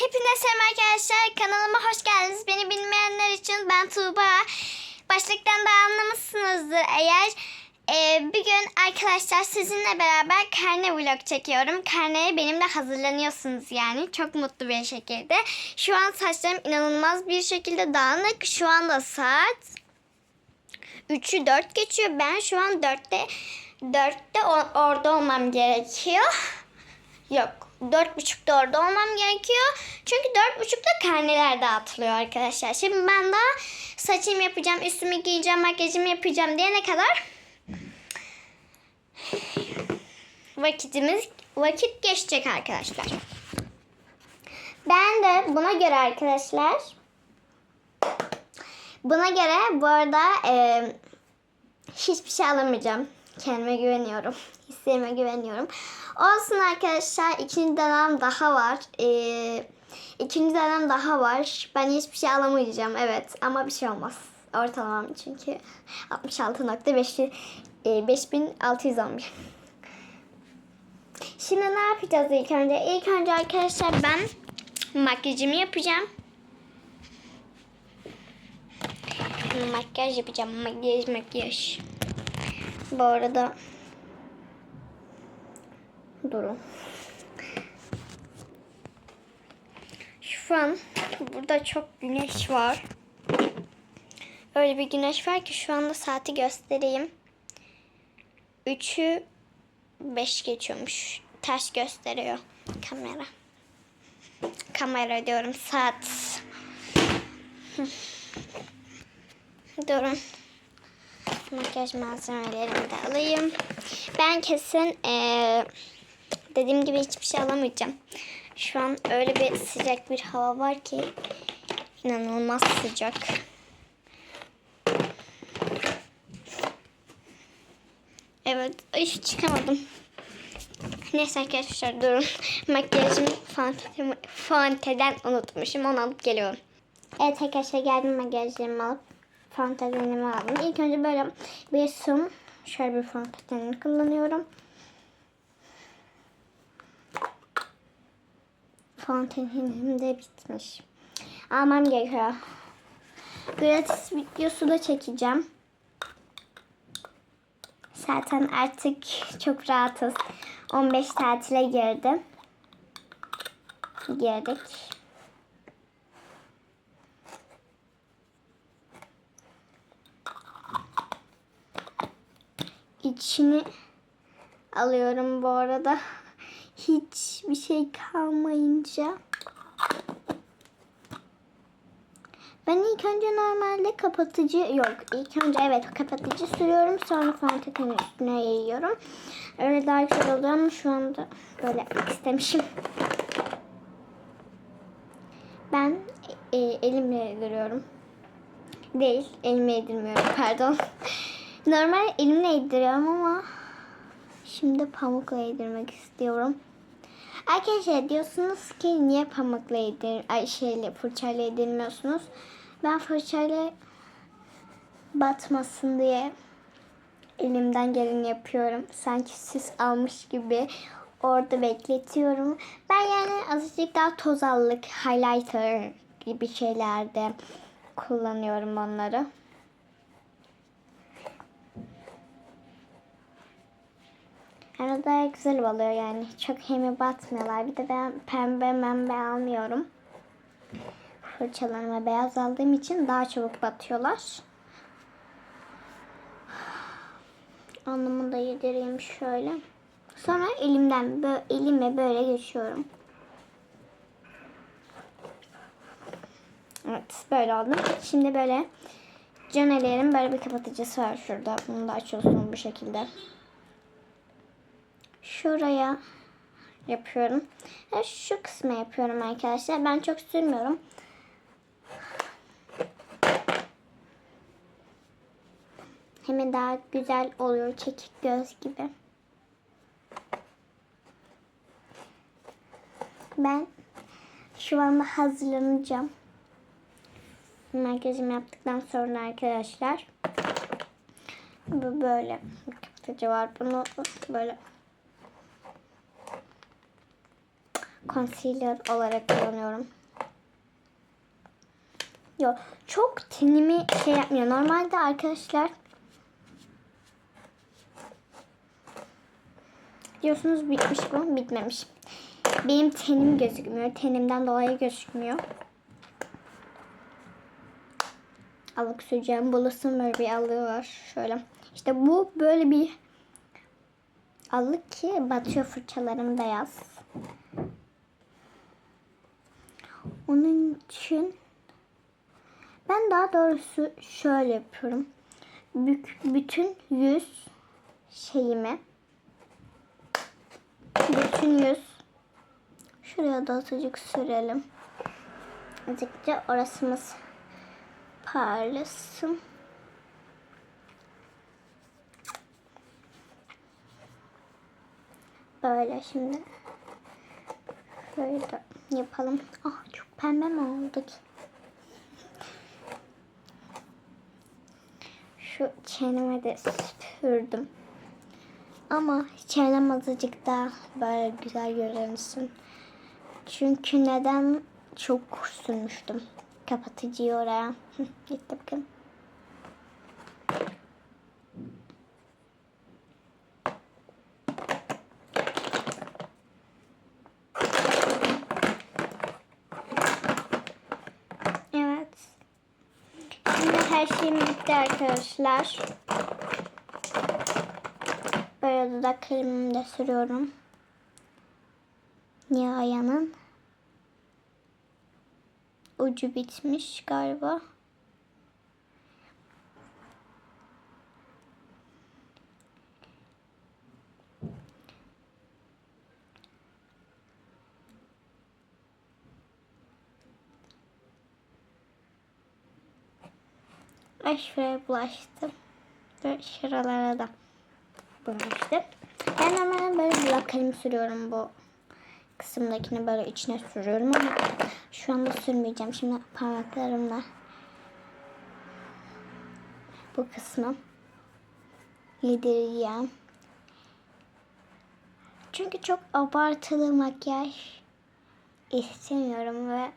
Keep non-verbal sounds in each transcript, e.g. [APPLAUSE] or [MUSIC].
Hepinize selam arkadaşlar. Kanalıma hoş geldiniz. Beni bilmeyenler için ben Tuğba. Başlıktan da anlamışsınızdır eğer. Ee, bir gün arkadaşlar sizinle beraber karne vlog çekiyorum. Karneye benimle hazırlanıyorsunuz yani. Çok mutlu bir şekilde. Şu an saçlarım inanılmaz bir şekilde dağınık. Şu anda saat 3'ü 4 geçiyor. Ben şu an 4'te 4'te o- orada olmam gerekiyor. Yok. Dört buçukta orada olmam gerekiyor. Çünkü dört buçukta karneler dağıtılıyor arkadaşlar. Şimdi ben daha saçımı yapacağım, üstümü giyeceğim, makyajımı yapacağım diyene kadar vakitimiz vakit geçecek arkadaşlar. Ben de buna göre arkadaşlar buna göre bu arada e, hiçbir şey alamayacağım. Kendime güveniyorum. Hislerime güveniyorum. Olsun arkadaşlar. ikinci dönem daha var. Ee, ikinci dönem daha var. Ben hiçbir şey alamayacağım. Evet. Ama bir şey olmaz. Ortalamam çünkü 66.5 e, 5611. Şimdi ne yapacağız ilk önce? İlk önce arkadaşlar ben makyajımı yapacağım. Makyaj yapacağım. Makyaj makyaj. Bu arada durun. Şu an burada çok güneş var. Öyle bir güneş var ki şu anda saati göstereyim. 3'ü 5 geçiyormuş. Ters gösteriyor kamera. Kamera diyorum saat. Durun. Makyaj malzemelerimi de alayım. Ben kesin eee, dediğim gibi hiçbir şey alamayacağım. Şu an öyle bir sıcak bir hava var ki inanılmaz sıcak. Evet, ay çıkamadım. Neyse arkadaşlar durun. [LAUGHS] Makyajımı fantezi, fanteden unutmuşum. Onu alıp geliyorum. Evet arkadaşlar geldim makyajlarımı alıp fantezenimi aldım. İlk önce böyle bir sum şöyle bir fontenini kullanıyorum. Fontenim de bitmiş. Almam gerekiyor. Gratis videosu da çekeceğim. Zaten artık çok rahatız. 15 tatile girdim. Girdik. İçini alıyorum bu arada. Hiçbir şey kalmayınca. Ben ilk önce normalde kapatıcı yok. İlk önce evet kapatıcı sürüyorum. Sonra fontenin üstüne yayıyorum. Öyle daha güzel oluyor ama şu anda böyle istemişim. Ben e, elimle yediriyorum. Değil, elimle yedirmiyorum pardon. Normal elimle yediriyorum ama şimdi pamukla yedirmek istiyorum. Arkadaşlar diyorsunuz ki niye pamukla yedir, ay şeyle fırçayla yedirmiyorsunuz? Ben fırçayla batmasın diye elimden geleni yapıyorum. Sanki süs almış gibi orada bekletiyorum. Ben yani azıcık daha tozallık, highlighter gibi şeylerde kullanıyorum onları. Yani daha güzel oluyor yani. Çok hemi batmıyorlar. Bir de ben pembe membe almıyorum. Fırçalarıma beyaz aldığım için daha çabuk batıyorlar. Alnımı da yedireyim şöyle. Sonra elimden böyle, elime böyle geçiyorum. Evet böyle oldu. Şimdi böyle canelerin böyle bir kapatıcısı var şurada. Bunu da açıyorsun bu şekilde. Şuraya yapıyorum. Şu kısma yapıyorum arkadaşlar. Ben çok sürmüyorum. Hem daha güzel oluyor çekik göz gibi. Ben şu anda hazırlanacağım. Makyajımı yaptıktan sonra arkadaşlar bu böyle bir kapatıcı var. Bunu böyle concealer olarak kullanıyorum. Yok çok tenimi şey yapmıyor. Normalde arkadaşlar diyorsunuz bitmiş bu. Bitmemiş. Benim tenim gözükmüyor. Tenimden dolayı gözükmüyor. Alık süreceğim. Bulasın böyle bir alığı var. Şöyle. İşte bu böyle bir alık ki batıyor fırçalarım beyaz. Onun için ben daha doğrusu şöyle yapıyorum. Bütün yüz şeyimi bütün yüz şuraya da azıcık sürelim. Azıcıkça orasımız parlasın. Böyle şimdi böyle yapalım. Ah çok pembe mi oldu ki? Şu çeneme de süpürdüm. Ama çenem azıcık daha böyle güzel görünsün. Çünkü neden çok sürmüştüm. Kapatıcıyı oraya. [LAUGHS] Gitti bakın. Evet. Şimdi her şeyim bitti arkadaşlar. Böyle dudak kremimi de sürüyorum. Nihayanın ucu bitmiş galiba. Ay şuraya bulaştım. Ve şuralara da bulaştım. Ben normalde böyle kremi sürüyorum bu kısımdakini böyle içine sürüyorum ama şu anda sürmeyeceğim. Şimdi parmaklarımla bu kısmı yedireceğim. Çünkü çok abartılı makyaj istemiyorum ve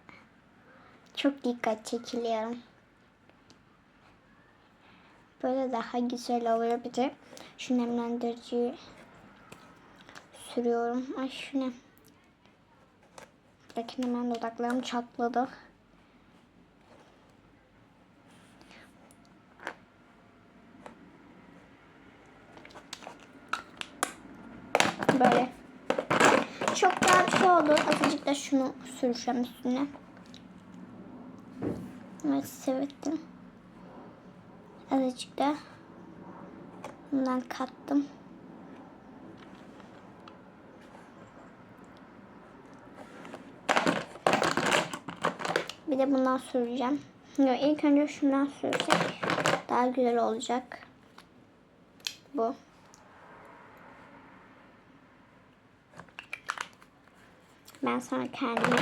çok dikkat çekiliyorum. Böyle daha güzel oluyor. Bir de şu nemlendiriciyi sürüyorum. Ay şu ne? Bakın hemen dudaklarım çatladı. Böyle. Çok daha şey oldu. Azıcık da şunu süreceğim üstüne. Evet sevdim. Azıcık da bundan kattım. Bir de bundan süreceğim. Yok, ilk önce şundan sürsek daha güzel olacak. Bu. Ben sonra kendimi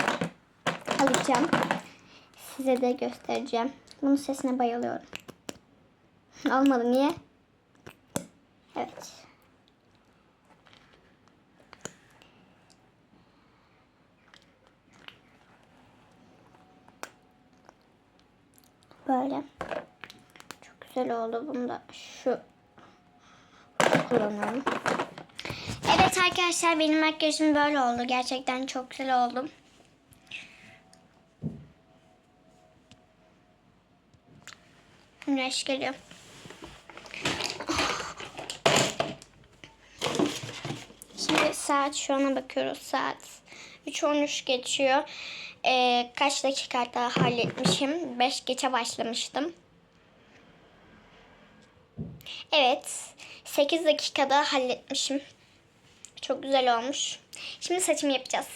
alacağım. Size de göstereceğim. Bunun sesine bayılıyorum. Olmadı niye? Evet. Böyle. Çok güzel oldu. Bunu da şu kullanıyorum. Evet arkadaşlar benim makyajım böyle oldu. Gerçekten çok güzel oldu. Güneş geliyor. Şimdi saat şu ana bakıyoruz. Saat 3.13 geçiyor. Ee, kaç dakika daha halletmişim. 5 geçe başlamıştım. Evet. 8 dakikada halletmişim. Çok güzel olmuş. Şimdi saçımı yapacağız.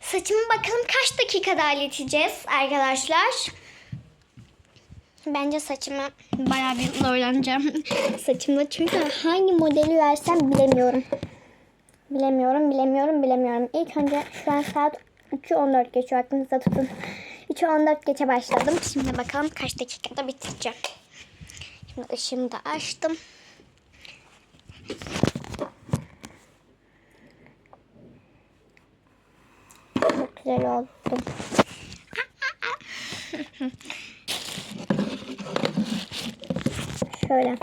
Saçımı bakalım kaç dakikada halledeceğiz arkadaşlar. Bence saçımı bayağı bir zorlanacağım. [LAUGHS] Saçımda çünkü hangi modeli versem bilemiyorum. Bilemiyorum, bilemiyorum, bilemiyorum. İlk önce şu an saat 3.14 geçiyor. Aklınızda tutun. 3.14 geçe başladım. Şimdi bakalım kaç dakikada bitireceğim. Şimdi ışığımı da açtım. güzel oldum. [LAUGHS] Şöyle.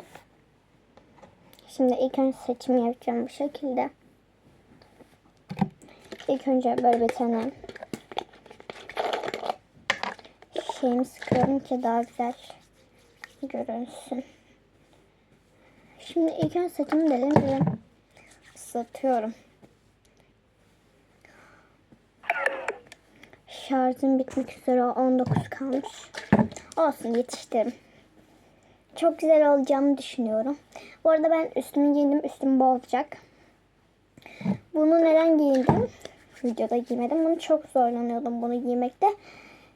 Şimdi ilk önce saçımı yapacağım bu şekilde. İlk önce böyle bir tane şeyimi sıkıyorum ki daha güzel görünsün. Şimdi ilk önce saçımı dedim gibi ıslatıyorum. Şarjım bitmek üzere 19 kalmış. Olsun yetiştirim. Çok güzel olacağımı düşünüyorum. Bu arada ben üstümü giydim. Üstüm bol olacak. Bunu neden giydim? Videoda giymedim. Bunu çok zorlanıyordum bunu giymekte.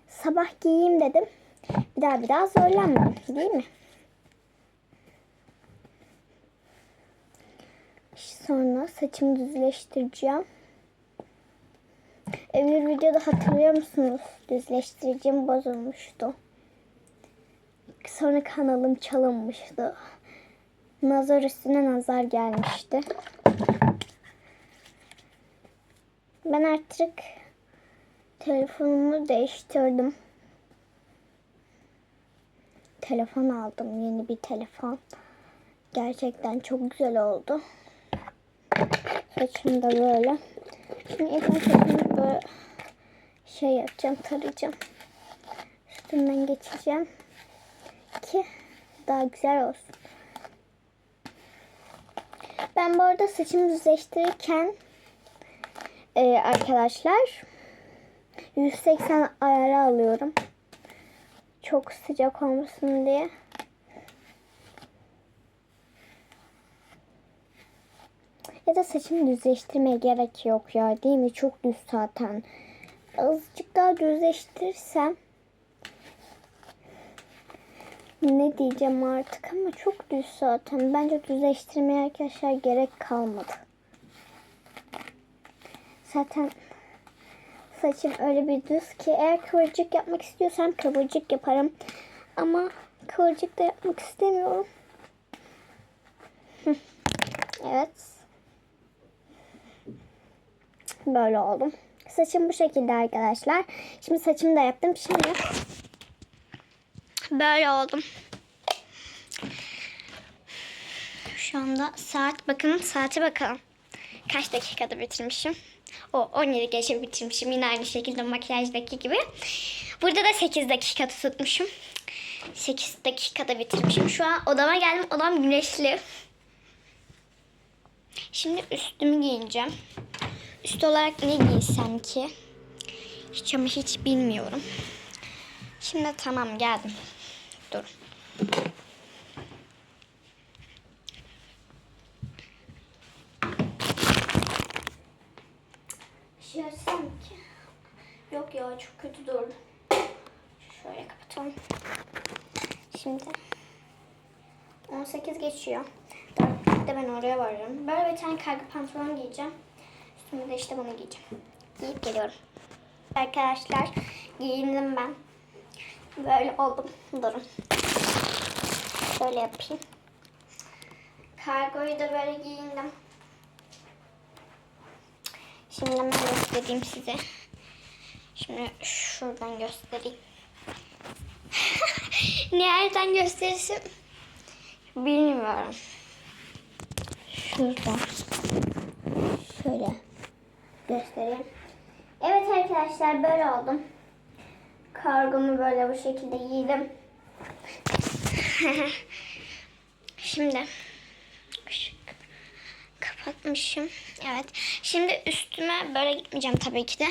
Sabah giyeyim dedim. Bir daha bir daha zorlanmadım. Değil mi? Sonra saçımı düzleştireceğim. Öbür videoda hatırlıyor musunuz? Düzleştiricim bozulmuştu. Sonra kanalım çalınmıştı. Nazar üstüne nazar gelmişti. Ben artık telefonumu değiştirdim. Telefon aldım. Yeni bir telefon. Gerçekten çok güzel oldu. Saçım da böyle. Şimdi ilk saçımı böyle şey yapacağım, tarayacağım. Üstünden geçeceğim ki daha güzel olsun. Ben bu arada saçımı düzleştirirken e, arkadaşlar 180 ayarı alıyorum. Çok sıcak olmasın diye. Ya da saçımı düzleştirmeye gerek yok ya değil mi? Çok düz zaten. Azıcık daha düzleştirirsem ne diyeceğim artık ama çok düz zaten. Bence düzleştirmeye arkadaşlar gerek kalmadı. Zaten saçım öyle bir düz ki eğer kıvırcık yapmak istiyorsam kıvırcık yaparım. Ama kıvırcık da yapmak istemiyorum. [LAUGHS] Evet. Böyle oldum. Saçım bu şekilde arkadaşlar. Şimdi saçımı da yaptım. Şimdi böyle oldum. Şu anda saat bakın saate bakalım. Kaç dakikada bitirmişim? O 17 geçe bitirmişim. Yine aynı şekilde makyajdaki gibi. Burada da 8 dakika tutmuşum. 8 dakikada bitirmişim. Şu an odama geldim. Odam güneşli. Şimdi üstümü giyineceğim. Üst olarak ne giysem ki? Hiç ama hiç bilmiyorum. Şimdi tamam geldim. Dur. Şey açsam ki. Yok ya çok kötü durdu. Şöyle kapatalım. Şimdi 18 geçiyor. Dörtte ben oraya varırım. Böyle bir tane karga pantolon giyeceğim. Üstüme de işte bunu giyeceğim. Giyip geliyorum. Arkadaşlar giyindim ben. Böyle oldum. Durun. Şöyle yapayım. Kargoyu da böyle giyindim. Şimdi ben göstereyim size. Şimdi şuradan göstereyim. [LAUGHS] Nereden gösterirsin? Bilmiyorum. Şuradan. Şöyle göstereyim. Evet arkadaşlar böyle oldum. Kargomu böyle bu şekilde giydim. [LAUGHS] Şimdi kapatmışım. Evet. Şimdi üstüme böyle gitmeyeceğim tabii ki de.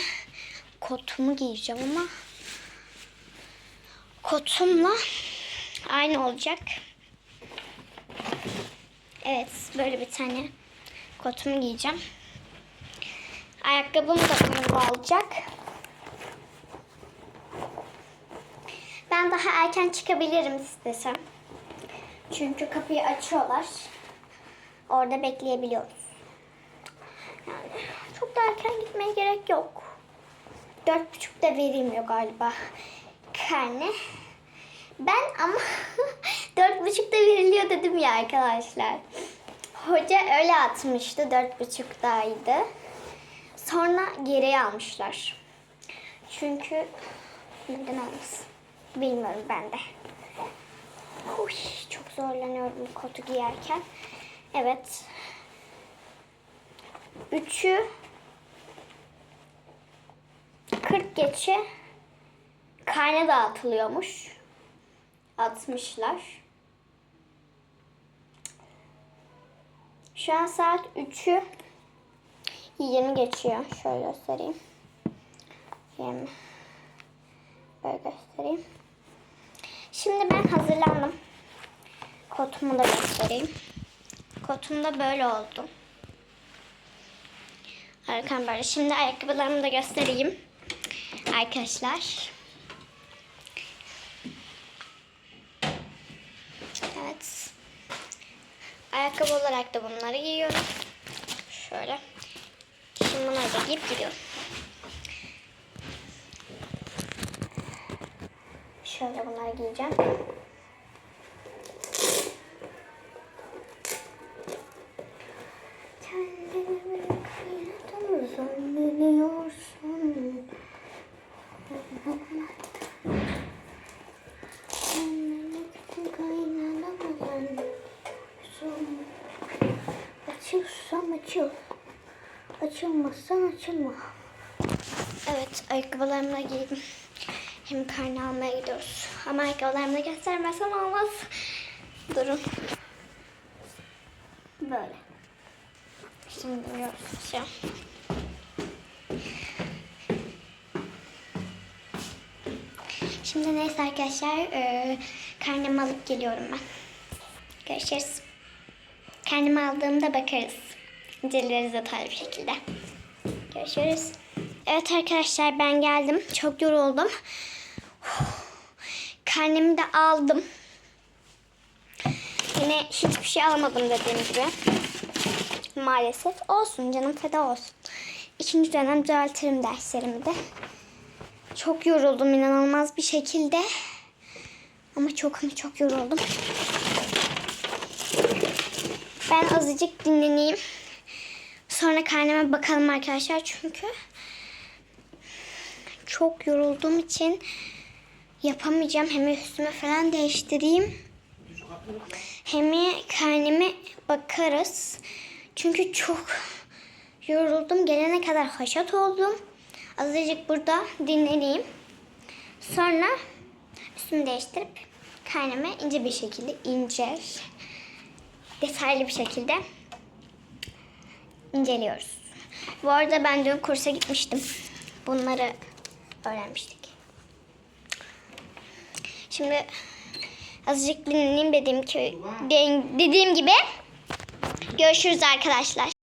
Kotumu giyeceğim ama kotumla aynı olacak. Evet, böyle bir tane kotumu giyeceğim. Ayakkabım da kırmızı olacak. Ben daha erken çıkabilirim istesem. Çünkü kapıyı açıyorlar. Orada bekleyebiliyoruz. Yani çok da erken gitmeye gerek yok. Dört buçukta verilmiyor galiba karne. Ben ama [LAUGHS] dört buçukta veriliyor dedim ya arkadaşlar. Hoca öyle atmıştı. Dört buçuktaydı. Sonra geriye almışlar. Çünkü neden olmasın? Bilmiyorum ben de. Uy, çok zorlanıyorum kotu giyerken. Evet. Üçü 40 geçe karne dağıtılıyormuş. Atmışlar. Şu an saat 3'ü 20 geçiyor. Şöyle göstereyim. 20. Böyle göstereyim. Şimdi ben hazırlandım. Kotumu da göstereyim. Kotum da böyle oldu. Arkam böyle. Şimdi ayakkabılarımı da göstereyim. Arkadaşlar. Evet. Ayakkabı olarak da bunları giyiyorum. Şöyle. Şimdi bunları da giyip gidiyorum. Şöyle bunları giyeceğim. Kendini kaynatamı zannediyorsun. Açılmazsan açılma. Evet ayakkabılarımı da giydim. Hem karne almaya gidiyoruz. Ama ayakkabılarımı da göstermezsem olmaz. Durun. Böyle. Şimdi an. Şimdi neyse arkadaşlar e, karnemi alıp geliyorum ben. Görüşürüz. Kendimi aldığımda bakarız. İnceleriz detaylı bir şekilde. Görüşürüz. Evet arkadaşlar ben geldim. Çok yoruldum. [SIGHS] Karnemi de aldım. Yine hiçbir şey almadım dediğim gibi. Maalesef. Olsun canım feda olsun. İkinci dönem düzeltirim derslerimi de. Çok yoruldum inanılmaz bir şekilde. Ama çok ama çok yoruldum. Ben azıcık dinleneyim. Sonra karneme bakalım arkadaşlar çünkü çok yorulduğum için yapamayacağım. Hem üstüme falan değiştireyim. Hem karneme bakarız. Çünkü çok yoruldum. Gelene kadar haşat oldum. Azıcık burada dinleneyim. Sonra üstümü değiştirip karneme ince bir şekilde ince detaylı bir şekilde inceliyoruz. Bu arada ben dün kursa gitmiştim. Bunları öğrenmiştik. Şimdi azıcık dinleneyim dediğim, ki, dediğim gibi görüşürüz arkadaşlar.